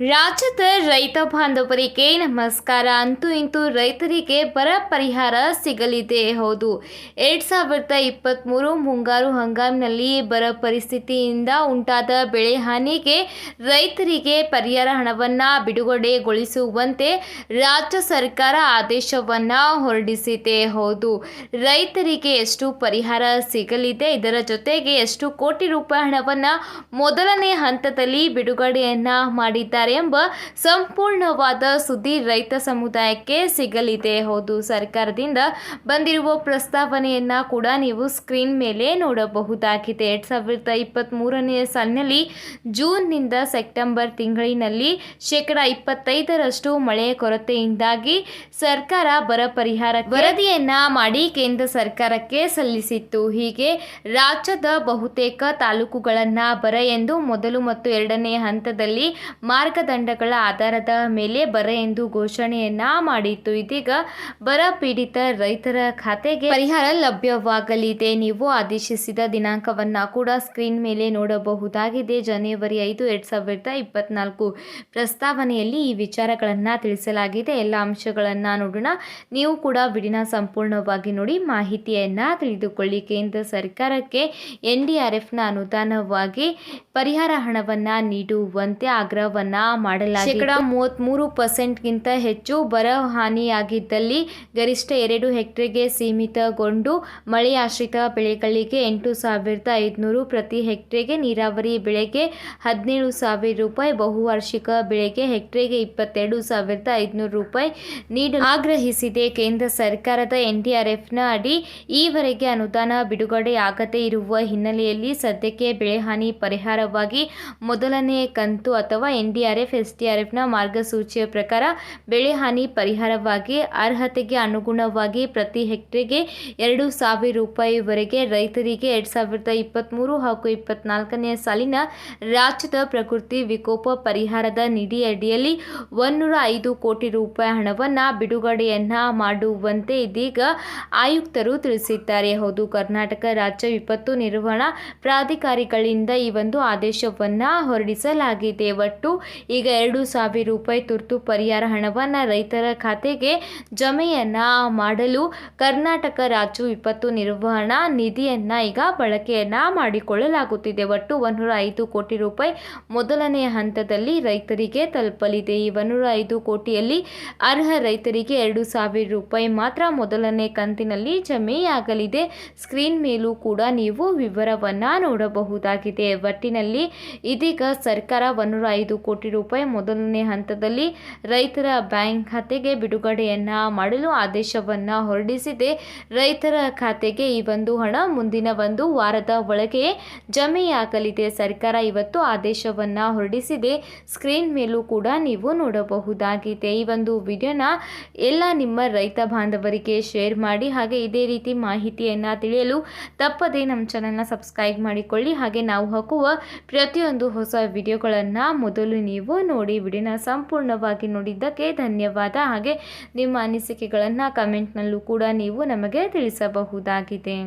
ರಾಜ್ಯದ ರೈತ ಬಾಂಧವರಿಗೆ ನಮಸ್ಕಾರ. ಅಂತೂ ಇಂತೂ ರೈತರಿಗೆ ಬರ ಪರಿಹಾರ ಸಿಗಲಿದೆ. ಹೌದು, ಎರಡು ಸಾವಿರದ ಇಪ್ಪತ್ತ್ಮೂರು ಮುಂಗಾರು ಹಂಗಾಮಿನಲ್ಲಿ ಬರ ಪರಿಸ್ಥಿತಿಯಿಂದ ಉಂಟಾದ ಬೆಳೆ ಹಾನಿಗೆ ರೈತರಿಗೆ ಪರಿಹಾರ ಹಣವನ್ನು ಬಿಡುಗಡೆಗೊಳಿಸುವಂತೆ ರಾಜ್ಯ ಸರ್ಕಾರ ಆದೇಶವನ್ನು ಹೊರಡಿಸಿದೆ. ಹೌದು, ರೈತರಿಗೆ ಎಷ್ಟು ಪರಿಹಾರ ಸಿಗಲಿದೆ, ಇದರ ಜೊತೆಗೆ ಎಷ್ಟು ಕೋಟಿ ರೂಪಾಯಿ ಹಣವನ್ನು ಮೊದಲನೇ ಹಂತದಲ್ಲಿ ಬಿಡುಗಡೆಯನ್ನು ಮಾಡಿದ್ದಾರೆ ಎಂಬ ಸಂಪೂರ್ಣವಾದ ಸುದ್ದಿ ರೈತ ಸಮುದಾಯಕ್ಕೆ ಸಿಗಲಿದೆ. ಹೌದು, ಸರ್ಕಾರದಿಂದ ಬಂದಿರುವ ಪ್ರಸ್ತಾವನೆಯನ್ನ ಕೂಡ ನೀವು ಸ್ಕ್ರೀನ್ ಮೇಲೆ ನೋಡಬಹುದಾಗಿದೆ. ಎರಡ್ ಸಾವಿರದ ಇಪ್ಪತ್ತ್ ಮೂರನೇ ಸಾಲಿನಲ್ಲಿ ಜೂನ್ನಿಂದ ಸೆಪ್ಟೆಂಬರ್ ತಿಂಗಳಿನಲ್ಲಿ ಶೇಕಡ ಇಪ್ಪತ್ತೈದರಷ್ಟು ಮಳೆ ಕೊರತೆಯಿಂದಾಗಿ ಸರ್ಕಾರ ಬರ ಪರಿಹಾರ ವರದಿಯನ್ನ ಮಾಡಿ ಕೇಂದ್ರ ಸರ್ಕಾರಕ್ಕೆ ಸಲ್ಲಿಸಿತ್ತು. ಹೀಗೆ ರಾಜ್ಯದ ಬಹುತೇಕ ತಾಲೂಕುಗಳನ್ನ ಬರ ಎಂದು ಮೊದಲು ಮತ್ತು ಎರಡನೇ ಹಂತದಲ್ಲಿ ಮಾರ್ಗದಂಡಗಳ ಆಧಾರದ ಮೇಲೆ ಬರ ಎಂದು ಘೋಷಣೆಯನ್ನ ಮಾಡಿತ್ತು. ಇದೀಗ ಬರ ಪೀಡಿತ ರೈತರ ಖಾತೆಗೆ ಪರಿಹಾರ ಲಭ್ಯವಾಗಲಿದೆ. ನೀವು ಆದೇಶಿಸಿದ ದಿನಾಂಕವನ್ನ ಕೂಡ ಸ್ಕ್ರೀನ್ ಮೇಲೆ ನೋಡಬಹುದಾಗಿದೆ. ಜನವರಿ ಐದು, ಎರಡ್ ಸಾವಿರದ ಇಪ್ಪತ್ನಾಲ್ಕು ಪ್ರಸ್ತಾವನೆಯಲ್ಲಿ ಈ ವಿಚಾರಗಳನ್ನ ತಿಳಿಸಲಾಗಿದೆ. ಎಲ್ಲ ಅಂಶಗಳನ್ನ ನೋಡೋಣ. ನೀವು ಕೂಡ ಬಿಡಿನ ಸಂಪೂರ್ಣವಾಗಿ ನೋಡಿ ಮಾಹಿತಿಯನ್ನ ತಿಳಿದುಕೊಳ್ಳಿ. ಕೇಂದ್ರ ಸರ್ಕಾರಕ್ಕೆ ಎನ್ ಡಿ ಆರ್ ಎಫ್ನ ಅನುದಾನವಾಗಿ ಪರಿಹಾರ ಹಣವನ್ನ ನೀಡುವಂತೆ ಆಗ್ರಹವನ್ನ ಮಾಡಲಾಗಿದೆ ಶೇಕಡ ಮೂವತ್ತ್ಮೂರು ಪರ್ಸೆಂಟ್ಗಿಂತ ಹೆಚ್ಚು ಬರ ಹಾನಿಯಾಗಿದ್ದಲ್ಲಿ ಗರಿಷ್ಠ ಎರಡು ಹೆಕ್ಟೇರ್ಗೆ ಸೀಮಿತಗೊಂಡು ಮಳೆಯಾಶ್ರಿತ ಬೆಳೆಗಳಿಗೆ ಎಂಟು ಸಾವಿರದ ಐದುನೂರು ಪ್ರತಿ ಹೆಕ್ಟೇರ್ಗೆ ನೀರಾವರಿ ಬೆಳೆಗೆ ಹದಿನೇಳು ಸಾವಿರ ರೂಪಾಯಿ, ಬಹುವಾರ್ಷಿಕ ಬೆಳೆಗೆ ಹೆಕ್ಟೇರ್ಗೆ ಇಪ್ಪತ್ತೆರಡು ಸಾವಿರದ ಐದುನೂರು ರೂಪಾಯಿ ನೀಡಲು ಆಗ್ರಹಿಸಿದೆ. ಕೇಂದ್ರ ಸರ್ಕಾರದ ಎನ್ಡಿಆರ್ಎಫ್ನ ಅಡಿ ಈವರೆಗೆ ಅನುದಾನ ಬಿಡುಗಡೆ ಆಗದೇ ಇರುವ ಹಿನ್ನೆಲೆಯಲ್ಲಿ ಸದ್ಯಕ್ಕೆ ಬೆಳೆಹಾನಿ ಪರಿಹಾರವಾಗಿ ಮೊದಲನೇ ಕಂತು ಅಥವಾ N D R F S D R ಎಫ್ನ ಮಾರ್ಗಸೂಚಿಯ ಪ್ರಕಾರ ಬೆಳೆ ಹಾನಿ ಪರಿಹಾರವಾಗಿ ಅರ್ಹತೆಗೆ ಅನುಗುಣವಾಗಿ ಪ್ರತಿ ಹೆಕ್ಟೇರ್ಗೆ ಎರಡು ಸಾವಿರ ರೂಪಾಯಿವರೆಗೆ ರೈತರಿಗೆ ಎರಡು ಸಾವಿರದ ಇಪ್ಪತ್ತ್ಮೂರು ಹಾಗೂ ಇಪ್ಪತ್ನಾಲ್ಕನೇ ಸಾಲಿನ ರಾಜ್ಯದ ಪ್ರಕೃತಿ ವಿಕೋಪ ಪರಿಹಾರದ ನಿಧಿ ಅಡಿಯಲ್ಲಿ ಒಂದೂರ ಐದು ಕೋಟಿ ರೂಪಾಯಿ ಹಣವನ್ನು ಬಿಡುಗಡೆಯನ್ನ ಮಾಡುವಂತೆ ಇದೀಗ ಆಯುಕ್ತರು ತಿಳಿಸಿದ್ದಾರೆ. ಹೌದು, ಕರ್ನಾಟಕ ರಾಜ್ಯ ವಿಪತ್ತು ನಿರ್ವಹಣಾ ಪ್ರಾಧಿಕಾರಿಗಳಿಂದ ಈ ಒಂದು ಆದೇಶವನ್ನ ಹೊರಡಿಸಲಾಗಿದೆ. ಒಟ್ಟು ಈಗ ಎರಡು ಸಾವಿರ ರೂಪಾಯಿ ತುರ್ತು ಪರಿಹಾರ ಹಣವನ್ನು ರೈತರ ಖಾತೆಗೆ ಜಮೆಯನ್ನು ಮಾಡಲು ಕರ್ನಾಟಕ ರಾಜ್ಯ ವಿಪತ್ತು ನಿರ್ವಹಣಾ ನಿಧಿಯನ್ನು ಈಗ ಬಳಕೆಯನ್ನು ಮಾಡಿಕೊಳ್ಳಲಾಗುತ್ತಿದೆ. ಒಟ್ಟು ಒಂದೂರ ಐದು ಕೋಟಿ ರೂಪಾಯಿ ಮೊದಲನೆಯ ಹಂತದಲ್ಲಿ ರೈತರಿಗೆ ತಲುಪಲಿದೆ. ಈ ಒಂದೂರ ಐದು ಕೋಟಿಯಲ್ಲಿ ಅರ್ಹ ರೈತರಿಗೆ ಎರಡು ಸಾವಿರ ರೂಪಾಯಿ ಮಾತ್ರ ಮೊದಲನೇ ಕಂತಿನಲ್ಲಿ ಜಮೆಯಾಗಲಿದೆ. ಸ್ಕ್ರೀನ್ ಮೇಲೂ ಕೂಡ ನೀವು ವಿವರವನ್ನು ನೋಡಬಹುದಾಗಿದೆ. ಒಟ್ಟಿನಲ್ಲಿ ಇದೀಗ ಸರ್ಕಾರ ಒಂದೂರ ಐದು ಕೋಟಿ ರೂಪಾಯಿ ಮೊದಲನೇ ಹಂತದಲ್ಲಿ ರೈತರ ಬ್ಯಾಂಕ್ ಖಾತೆಗೆ ಬಿಡುಗಡೆಯನ್ನ ಮಾಡಲು ಆದೇಶವನ್ನ ಹೊರಡಿಸಿದೆ. ರೈತರ ಖಾತೆಗೆ ಈ ಒಂದು ಹಣ ಮುಂದಿನ ಒಂದು ವಾರದ ಒಳಗೆ ಜಮೆಯಾಗಲಿದೆ. ಸರ್ಕಾರ ಇವತ್ತು ಆದೇಶವನ್ನ ಹೊರಡಿಸಿದೆ. ಸ್ಕ್ರೀನ್ ಮೇಲೂ ಕೂಡ ನೀವು ನೋಡಬಹುದಾಗಿದೆ. ಈ ಒಂದು ವಿಡಿಯೋನ ಎಲ್ಲ ನಿಮ್ಮ ರೈತ ಬಾಂಧವರಿಗೆ ಶೇರ್ ಮಾಡಿ, ಹಾಗೆ ಇದೇ ರೀತಿ ಮಾಹಿತಿಯನ್ನು ತಿಳಿಯಲು ತಪ್ಪದೇ ನಮ್ಮ ಚಾನಲ್ನ ಸಬ್ಸ್ಕ್ರೈಬ್ ಮಾಡಿಕೊಳ್ಳಿ. ಹಾಗೆ ನಾವು ಹಾಕುವ ಪ್ರತಿಯೊಂದು ಹೊಸ ವಿಡಿಯೋಗಳನ್ನು ಮೊದಲು ನೀವು ನೋಡಿ ವಿಡಿಯೋನ ಸಂಪೂರ್ಣವಾಗಿ ನೋಡಿದ್ದಕ್ಕೆ ಧನ್ಯವಾದ. ಹಾಗೆ ನಿಮ್ಮ ಅನಿಸಿಕೆಗಳನ್ನು ಕಮೆಂಟ್ನಲ್ಲೂ ಕೂಡ ನೀವು ನಮಗೆ ತಿಳಿಸಬಹುದಾಗಿದೆ.